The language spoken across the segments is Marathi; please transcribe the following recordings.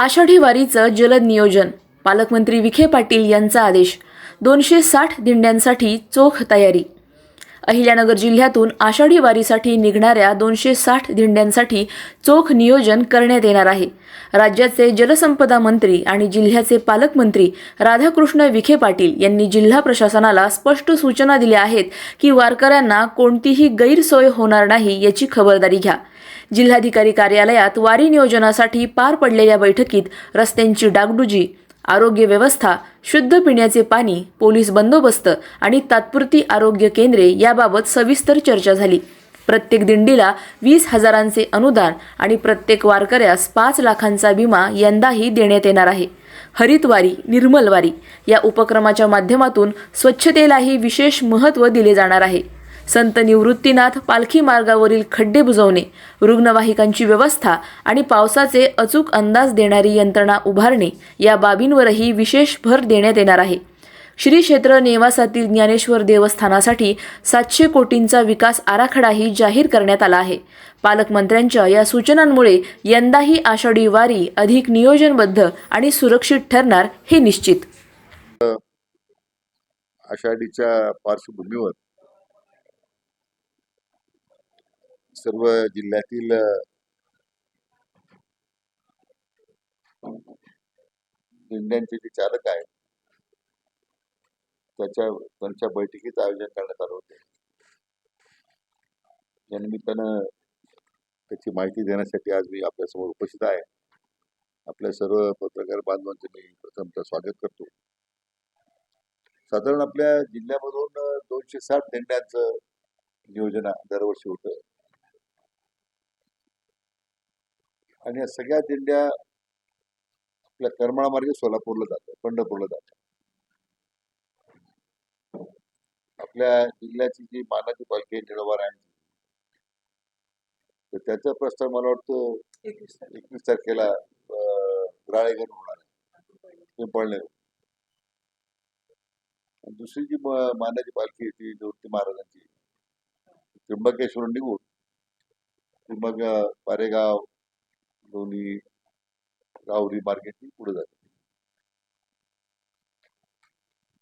आषाढी वारीचं जलद नियोजन पालकमंत्री विखे पाटील यांचा आदेश. दोनशे साठ दिंड्यांसाठी चोख तयारी. अहिल्यानगर जिल्ह्यातून आषाढी वारीसाठी निघणाऱ्या दोनशे साठ दिंड्यांसाठी चोख नियोजन करण्यात येणार आहे. राज्याचे जलसंपदा मंत्री आणि जिल्ह्याचे पालकमंत्री राधाकृष्ण विखे पाटील यांनी जिल्हा प्रशासनाला स्पष्ट सूचना दिल्या आहेत की वारकऱ्यांना कोणतीही गैरसोय होणार नाही याची खबरदारी घ्या. जिल्हाधिकारी कार्यालयात वारी नियोजनासाठी पार पडलेल्या बैठकीत रस्त्यांची डागडुजी आरोग्य व्यवस्था शुद्ध पिण्याचे पाणी पोलीस बंदोबस्त आणि तात्पुरती आरोग्य केंद्रे याबाबत सविस्तर चर्चा झाली. प्रत्येक दिंडीला वीस हजारांचे अनुदान आणि प्रत्येक वारकऱ्यास पाच लाखांचा विमा यंदाही देण्यात येणार आहे. हरितवारी निर्मलवारी या उपक्रमाच्या माध्यमातून स्वच्छतेलाही विशेष महत्त्व दिले जाणार आहे. संत निवृत्तीनाथ पालखी मार्गावरील खड्डे बुजवणे रुग्णवाहिकांची व्यवस्था आणि पावसाचे अचूक अंदाज देणारी यंत्रणा उभारणे या बाबींवरही विशेष भर देण्यात येणार आहे. श्री क्षेत्र नेवासातील ज्ञानेश्वर देवस्थानासाठी सातशे कोटींचा विकास आराखडाही जाहीर करण्यात आला आहे. पालकमंत्र्यांच्या या सूचनांमुळे यंदाही आषाढी वारी अधिक नियोजनबद्ध आणि सुरक्षित ठरणार हे निश्चित. आषाढीच्या पार्श्वभूमीवर सर्व जिल्ह्यातील दिंड्यांचे जे चालक आहेत त्याच्या त्यांच्या बैठकीचं आयोजन करण्यात आलं होते. या निमित्तानं त्याची माहिती देण्यासाठी आज मी आपल्यासमोर उपस्थित आहे. आपल्या सर्व पत्रकार बांधवांचे मी प्रथमतः स्वागत करतो. साधारण आपल्या जिल्ह्यामधून दोनशे साठ दिंड्यांचं नियोजन दरवर्षी होतं. आणि या सगळ्या दिंड्या आपल्या करमाळामार्गे सोलापूरला जातात पंढरपूरला जातात. आपल्या जिल्ह्याची जी मानाची पालखी आहे निळोबारायांची तर त्याचं प्रस्ताव मला वाटतं एकवीस तारखेला. राळेगण होणार आहे. पिंपळणे दुसरी जी मानाची पालखी आहे ती निवृत्ती महाराजांची. त्र्यंबकेश्वरून निघून ती मग अं, पारेगाव लोणी गावरी मार्गे ती पुढे जाते.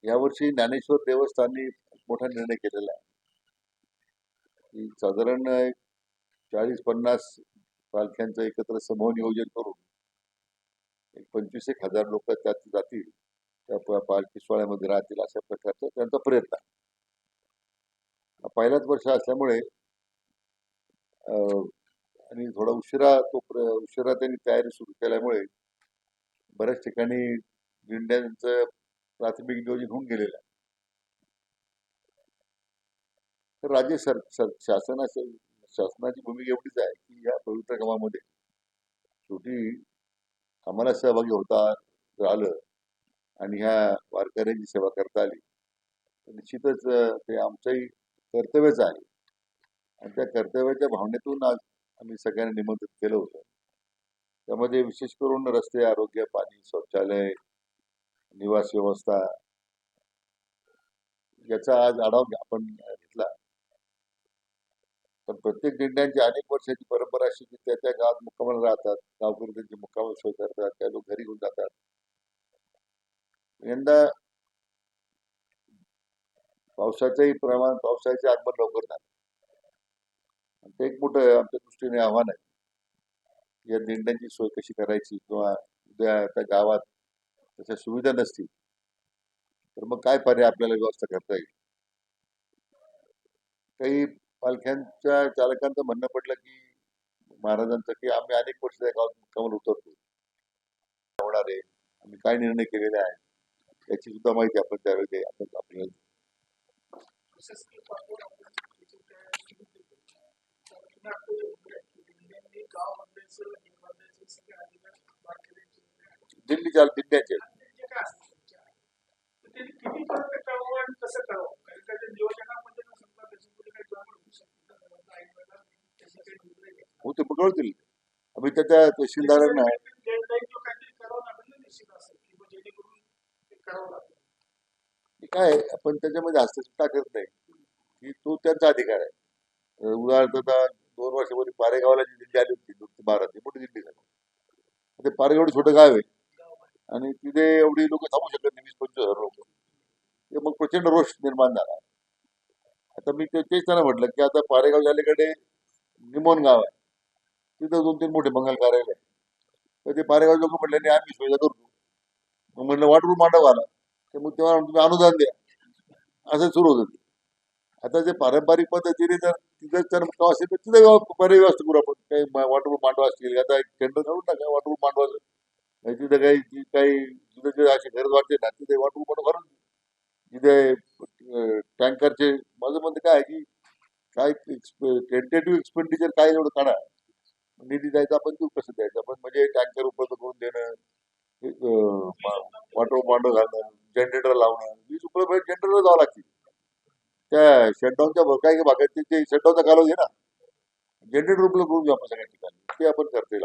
यावर्षी ज्ञानेश्वर देवस्थाननी मोठा निर्णय केलेला आहे. की साधारण एक चाळीस पन्नास पालख्यांचं एकत्र समूह नियोजन करून एक पंचवीस एक हजार लोक त्यात जातील त्या पालखी सोहळ्यामध्ये राहतील अशा प्रकारचा त्यांचा प्रयत्न आहे. पहिलाच वर्ष असल्यामुळे अं, आणि थोडा उशिरा तो उशिरा त्यांनी तयारी सुरू केल्यामुळे बऱ्याच ठिकाणी दिंड्यांचं प्राथमिक नियोजन होऊन गेलेलं आहे. तर राज्य सर सर शासनाच्या शासनाची भूमिका एवढीच आहे की या पवित्र कामामध्ये शेवटी आम्हाला सहभागी होता आलं आणि ह्या वारकऱ्यांची सेवा करता आली. तर निश्चितच ते आमचंही कर्तव्यच आहे. आणि त्या कर्तव्याच्या भावनेतून आज आम्ही सगळ्यांना निमंत्रित केलं होतं. त्यामध्ये विशेष करून रस्ते आरोग्य पाणी शौचालय निवास व्यवस्था याचा आज आढावा आपण घेतला. तर प्रत्येक दिंड्यांची अनेक वर्षाची परंपरा अशी की त्या त्या गावात मुक्कामाला राहतात गावकरी त्यांची मुक्काम सोय करतात त्या लोक घरी घेऊन जातात. यंदा पावसाचंही प्रमाण पावसाचे आगमन लवकर झालं. ते एक मोठं आमच्या दृष्टीने आव्हान आहे. या दिंड्यांची सोय कशी करायची किंवा उद्या त्या गावात तशा सुविधा नसतील तर मग काय पर्याय आपल्याला व्यवस्था करता येईल? काही पालख्यांच्या चालकांचं म्हणणं पडलं की महाराजांचं की आम्ही अनेक वर्ष त्या गावात मुक्कामाला उतरतो होणार आहे. आम्ही काय निर्णय केलेले आहे? याची सुद्धा माहिती आपण त्यावेळी आपल्याला आपल्याला दिल्ली चाल दिंड्याचे हो ते पकडतील आम्ही त्याच्या तहसीलदारांना काय आपण त्याच्यामध्ये हस्तक्षेप करत नाही. की तो त्यांचा अधिकार आहे. उदाहरणार्थ दोन वर्षापूर्वी पारेगावला जी दिल्ली आली होती दोन ते बारा ती मोठी दिल्ली झाली. ते पारेगाव छोटं गाव आहे. आणि तिथे एवढी लोक थांबू शकत नाही वीस पंचवीस हजार लोक. ते मग प्रचंड रोष निर्माण झाला. आता मी ते तेच त्यांना म्हटलं की आता पारेगाव झाल्याकडे निमोन गाव आहे. तिथं दोन तीन मोठे मंगल कार्यालय तर ते पारेगाव लोक म्हटले नाही आम्ही सुविधा करतो. मग म्हटलं वाटरू मांडव आला. तर मग तेव्हा तुम्ही अनुदान द्या. असं सुरू होतं ते. आता जे पारंपरिक पद्धतीने जर तिथं जर असेल तर तिथं गाव बरे व्यवस्था करू आपण. काही वॉटर मांडव असतील. आता एक टेंडर काढून टाका वॉटर मांडवाचं. तिथं काही जी काही तिथं जे असे गरज वाटते ना तिथे वॉटर पण भरून तिथे टँकरचे माझं म्हणणं काय आहे की काय टेंटेटिव्ह एक्सपेंडिचर काय एवढं काढा. निधी द्यायचा आपण देऊ कसं द्यायचा? पण म्हणजे टँकर उपलब्ध करून देणं वॉटर मांडव घालणं जनरेटर लावणं वीज उपलब्ध म्हणजे जनरेटर जावं लागतील त्या शटडाऊनच्या काही भागात ते- शटडाऊनचा कालावधी आहे ना जनरेटर उपलब्ध करून घेऊ आपण सगळ्या ठिकाणी. ते आपण करता येईल